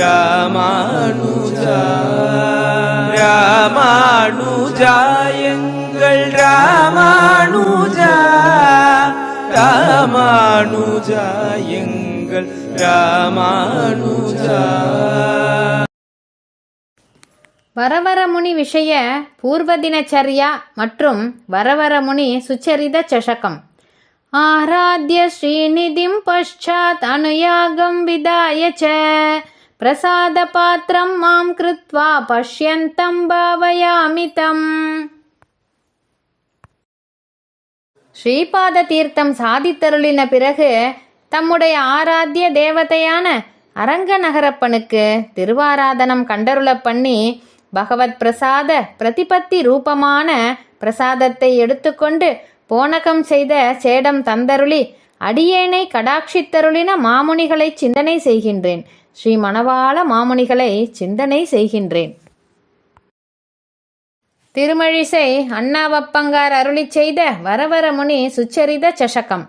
ராமானுஜா ராமானுஜா எங்கள் ராமானுஜா ராமானுஜா எங்கள் ராமானுஜா. வரவரமுனி விஷய பூர்வதினச்சரியா மற்றும் வரவரமுனி சுச்சரித சஷகம் ஆராத்ய ஸ்ரீநிதிம் பஷாத் அனுயாகம் விதாய ச பிரசாத பாத்திரம் மாம் கிருத்வா பஷ்யந்தம் பாவயாமிதம் ஸ்ரீபாத தீர்த்தம் சாதித்தருளின பிறகு தம்முடைய ஆராத்திய தேவதையான அரங்க நகரப்பனுக்கு திருவாராதனம் கண்டருள பண்ணி பகவத் பிரசாத பிரதிபத்தி ரூபமான பிரசாதத்தை எடுத்துக்கொண்டு போனகம் செய்த சேடம் தந்தருளி அடியேனை கடாட்சித்தருளின மாமுனிகளை சிந்தனை செய்கின்றேன். ஸ்ரீ மணவாள மாமுனிகளை சிந்தனை செய்கின்றேன். திருமழிசை அண்ணாவப்பங்கார் அருளி செய்த வரவரமுனி சுச்சரித சஷகம்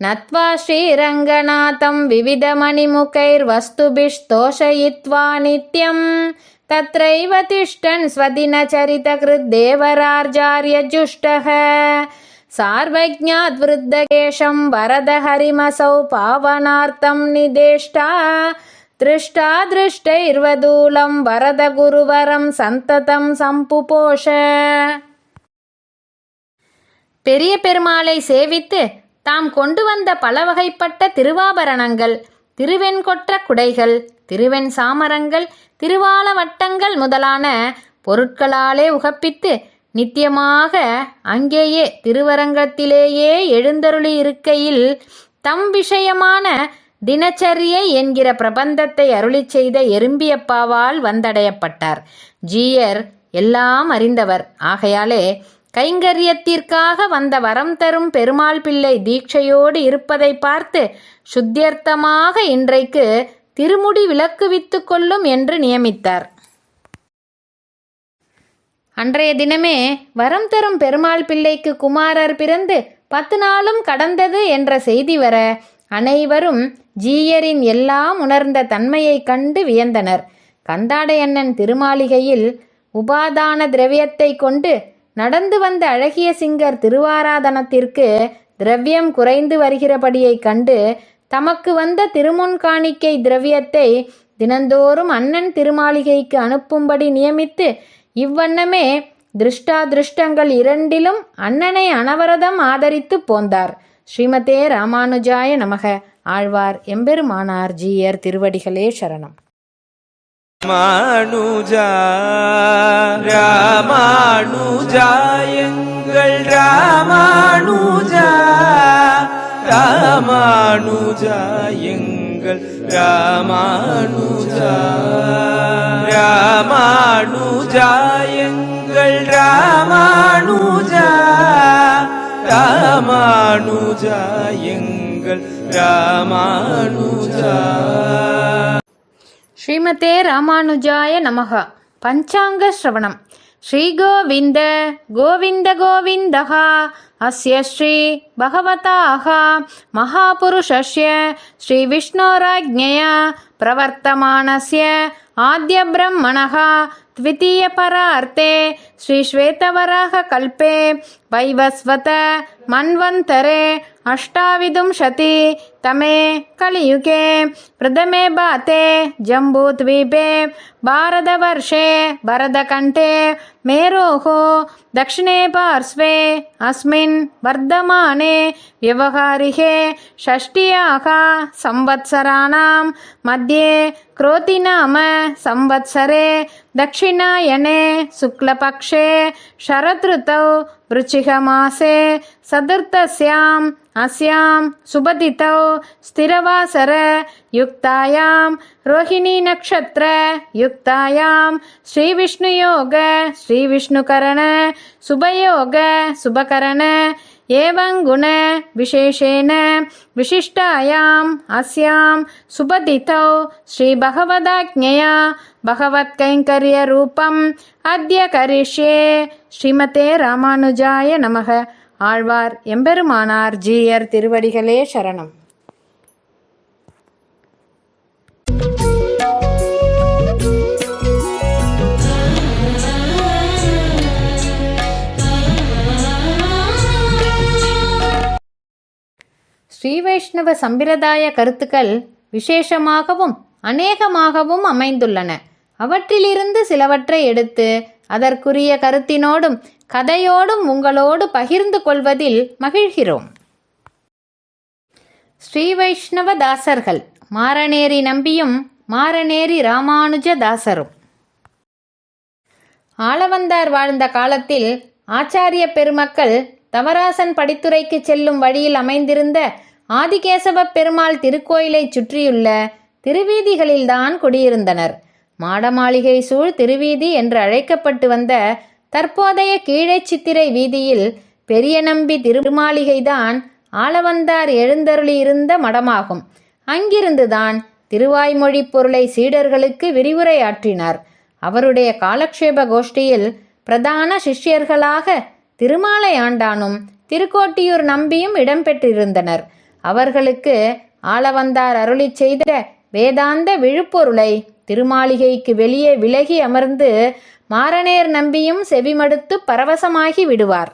நத்வா ஸ்ரீரங்கநாதம் விவிதமணிமுகைர் வஸ்துபிஷ்தோஷயித்வா நித்யம். தத்ரைவ திஷ்டன் ஸ்வதினச்சரிதகிருத் தேவரார்ஜாரியஜுஷ்டக. सार्वज्ञाद्वृद्धकेशं वरदहरिमसौ पावनार्थं निदेष्टा दृष्टा दृष्टैर्वदूलं वरदगुरुवरं सन्ततं सम्पुपोष பெரிய பெருமாளை சேவித்து தாம் கொண்டு வந்த பல வகைப்பட்ட திருவாபரணங்கள் திருவெண்கொற்ற குடைகள் திருவெண் சாமரங்கள் திருவால வட்டங்கள் முதலான பொருட்களாலே உகப்பித்து நித்தியமாக அங்கேயே திருவரங்கத்திலேயே எழுந்தருளி இருக்கையில் தம் விஷயமான தினச்சரியை என்கிற பிரபந்தத்தை அருளிச் செய்த எறும்பியப்பாவால் வந்தடையப்பட்டார். ஜீயர் எல்லாம் அறிந்தவர். ஆகையாலே கைங்கரியத்திற்காக வந்த வரம் தரும் பெருமாள் பிள்ளை தீட்சையோடு இருப்பதை பார்த்து சுத்தியர்த்தமாக இன்றைக்கு திருமுடி விலக்குவித்து கொள்ளும் என்று நியமித்தார். அன்றைய தினமே வரம் தரும் பெருமாள் பிள்ளைக்கு குமாரர் பிறந்து பத்து நாளும் கடந்தது என்ற செய்தி வர அனைவரும் ஜீயரின் எல்லாம் உணர்ந்த தன்மையை கண்டு வியந்தனர். கந்தாடையண்ணன் திருமாளிகையில் உபாதான திரவியத்தை கொண்டு நடந்து வந்த அழகிய சிங்கர் திருவாராதனத்திற்கு திரவியம் குறைந்து வருகிறபடியைக் கண்டு தமக்கு வந்த திருமுன் காணிக்கை திரவியத்தை தினந்தோறும் அண்ணன் திருமாளிகைக்கு அனுப்பும்படி நியமித்து இவ்வண்ணமே திருஷ்டாதிருஷ்டங்கள் இரண்டிலும் அண்ணனை அனவரதம் ஆதரித்து போந்தார். ஸ்ரீமதே ராமானுஜாய நமக. ஆழ்வார் எம்பெருமானார் ஜீயர் திருவடிகளே சரணம். ராமானுஜா ராமானுஜா எங்கள் ராமானுஜா ராமானுஜா. ராமானுஜா எங்கள் ராமானுஜா ராமானுஜா எங்கள் ராமானுஜா ஸ்ரீமதே ராமானுஜாய நமக பஞ்சாங்க ஸ்ரவணம் ஸ்ரீகோவிந்த கோவிந்த கோவிந்தः अस्य श्री भगवताः महापुरुषस्य श्रीविष्णोराज्ञया प्रवर्तमानस्य आद्यब्रह्मणः द्वितीयपरार्थे श्रीश्वेतवराहकल्पे वैवस्वत मन्वन्तरे अष्टाविंशति तमे कलियुगे प्रथमे बाते जम्बूद्वीपे भारतवर्षे भरतकण्ठे मेरोः दक्षिणे पार्श्वे अस्मिन् वर्धमाने व्यवहारिके षष्ट्याः संवत्सराणां मध्ये क्रोतिनाम संवत्सरे दक्षिणायने शुक्लपक्षे शरदृतौ वृचिकमासे चतुर्थस्यां अस्यां सुबदितौ स्थिरवासर युक्तायां रोहिणीनक्षत्र युक्तायां श्रीविष्णुयोग श्रीविष्णुकरण सुभयोग सुभकरण एवं गुण विशेषेण विशिष्टायाम् अस्यां सुपतितौ श्रीभगवदाज्ञया भगवत्कैङ्कर्यरूपम् अद्य करिष्ये श्रीमते रामानुजाय नमः ஆழ்வார் எம்பெருமானார் ஜீயர் திருவடிகளே சரணம். ஸ்ரீ வைஷ்ணவ சம்பிரதாய கருத்துக்கள் விசேஷமாகவும் அநேகமாகவும் அமைந்துள்ளன. அவற்றிலிருந்து சிலவற்றை எடுத்து அதற்குரிய கருத்தினோடும் கதையோடும் உங்களோடு பகிர்ந்து கொள்வதில் மகிழ்கிறோம். ஸ்ரீ வைஷ்ணவ தாசர்கள் மாரநேரி நம்பியும் மாரநேரி ராமானுஜ தாசரும் ஆளவந்தார் வாழ்ந்த காலத்தில் ஆச்சாரிய பெருமக்கள் தவராசன் படித்துறைக்கு செல்லும் வழியில் அமைந்திருந்த ஆதிகேசவ பெருமாள் திருக்கோயிலைச் சுற்றியுள்ள திருவீதிகளில்தான் குடியிருந்தனர். மாடமாளிகை சூழ் திருவீதி என்று அழைக்கப்பட்டு வந்த தற்போதைய கீழே சித்திரை வீதியில் பெரிய நம்பி திருமாளிகைதான் ஆளவந்தார் எழுந்தருளியிருந்த மடமாகும். அங்கிருந்துதான் திருவாய்மொழி பொருளை சீடர்களுக்கு விரிவுரை ஆற்றினார் அவருடைய காலக்ஷேப கோஷ்டியில் பிரதான சிஷ்யர்களாக திருமாலை ஆண்டானும் திருக்கோட்டியூர் நம்பியும் இடம்பெற்றிருந்தனர். அவர்களுக்கு ஆளவந்தார் அருளி செய்த வேதாந்த விழுப்பொருளை திருமாளிகைக்கு வெளியே விலகி அமர்ந்து மாரநேர் நம்பியும் செவிமடுத்து பரவசமாகி விடுவார்.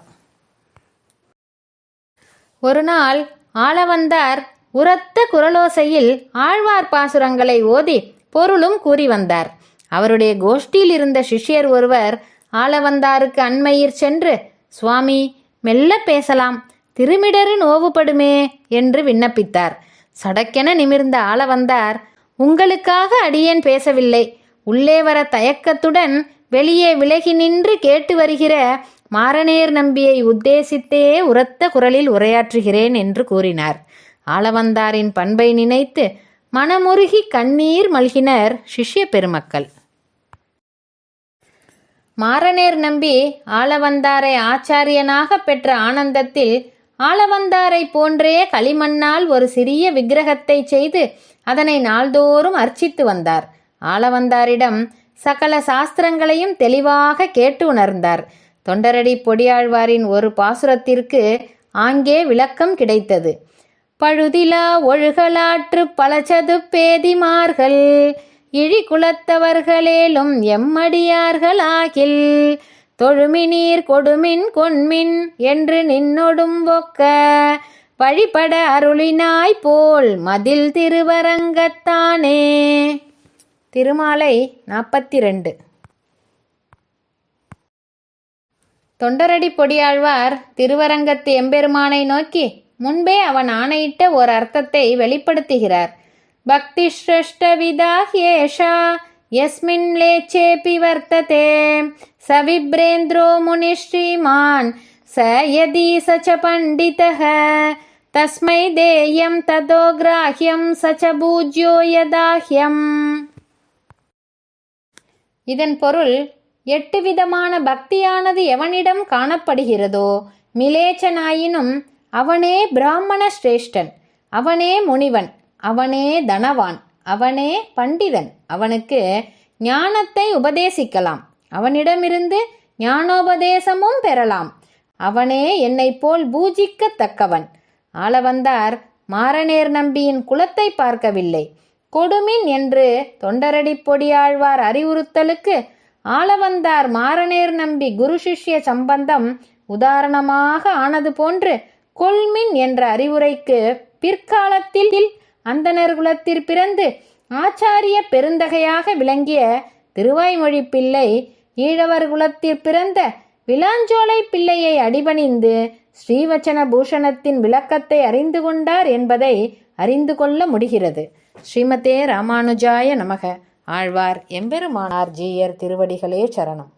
ஒரு நாள் ஆளவந்தார் உரத்த குரலோசையில் ஆழ்வார் பாசுரங்களை ஓதி பொருளும் கூறி வந்தார். அவருடைய கோஷ்டியில் இருந்த சிஷ்யர் ஒருவர் ஆளவந்தாருக்கு அண்மையிற் சென்று சுவாமி மெல்ல பேசலாம் திருமிடரு நோவுபடுமே என்று விண்ணப்பித்தார். சடக்கென நிமிர்ந்த ஆளவந்தார் உங்களுக்காக அடியேன் பேசவில்லை உள்ளே வர தயக்கத்துடன் வெளியே விலகி நின்று கேட்டு வருகிற மாரநேர் நம்பியை உத்தேசித்தே உரத்த குரலில் உரையாற்றுகிறேன் என்று கூறினார். ஆளவந்தாரின் பண்பை நினைத்து மனமுருகி கண்ணீர் மல்கினர் சிஷ்ய பெருமக்கள். மாரநேர் நம்பி ஆளவந்தாரை ஆச்சாரியனாக பெற்ற ஆனந்தத்தில் ஆளவந்தாரை போன்றே களிமண்ணால் ஒரு சிறிய விக்கிரகத்தை செய்து அதனை நாள்தோறும் அர்ச்சித்து வந்தார். ஆளவந்தாரிடம் சகல சாஸ்திரங்களையும் தெளிவாக கேட்டு உணர்ந்தார். தொண்டரடி பொடியாழ்வாரின் ஒரு பாசுரத்திற்கு ஆங்கே விளக்கம் கிடைத்தது. பழுதிலா ஒழுகலாற்று பலச்சது பேதிமார்கள் இழி குலத்தவர்களேலும் எம்மடியார்களாகில் தொழுமினீர் கொடுமின் கொன்மின் என்று நின்னொடும் ஒக்க வழிபட அருளினாய் போல் மதில் திருவரங்கத்தானே. திருமாலை நாற்பத்தி ரெண்டு தொண்டரடி பொடியாழ்வார் திருவரங்கத்து எம்பெருமானை நோக்கி முன்பே அவன் ஆணையிட்ட ஒரு அர்த்தத்தை வெளிப்படுத்துகிறார். பக்தி ஸ்ரஷ்டவிதாஹ்யேஷா யஸ்மின் லேச்சேபி வர்த்ததே. சவிப்ரேந்திரோ முனி ஸ்ரீமான் ச யதி சச்ச பண்டிதக. தஸ்மை தேயம் ததோ கிராஹ்யம் சச்ச பூஜ்யோ யதாஹ்யம். இதன் பொருள் எட்டு விதமான பக்தியானது எவனிடம் காணப்படுகிறதோ மிலேச்சனாயினும் அவனே பிராமண சிரேஷ்டன் அவனே முனிவன் அவனே தனவான் அவனே பண்டிதன் அவனுக்கு ஞானத்தை உபதேசிக்கலாம். அவனிடமிருந்து ஞானோபதேசமும் பெறலாம். அவனே என்னை போல் பூஜிக்கத்தக்கவன் ஆளவந்தார் மாரநேர் நம்பியின் குலத்தை பார்க்கவில்லை. கொடுமின் என்று தொண்டரடி பொடியாழ்வார் அறிவுறுத்தலுக்கு ஆளவந்தார் மாரநேர் நம்பி குரு சிஷ்ய சம்பந்தம் உதாரணமாக ஆனது போன்று கொள்மின் என்ற அறிவுரைக்கு பிற்காலத்தில் அந்தனர் குலத்தில் பிறந்து ஆச்சாரிய பெருந்தகையாக விளங்கிய திருவாய்மொழி பிள்ளை ஈழவர் குலத்தில் பிறந்த விலாஞ்சோலை பிள்ளையை அடிபணிந்து ஸ்ரீவச்சன பூஷணத்தின் விளக்கத்தை அறிந்து கொண்டார் என்பதை அறிந்து கொள்ள முடிகிறது. ஸ்ரீமதே ராமானுஜாய நமக. ஆழ்வார் எம்பெருமானார் ஜீயர் திருவடிகளே சரணம்.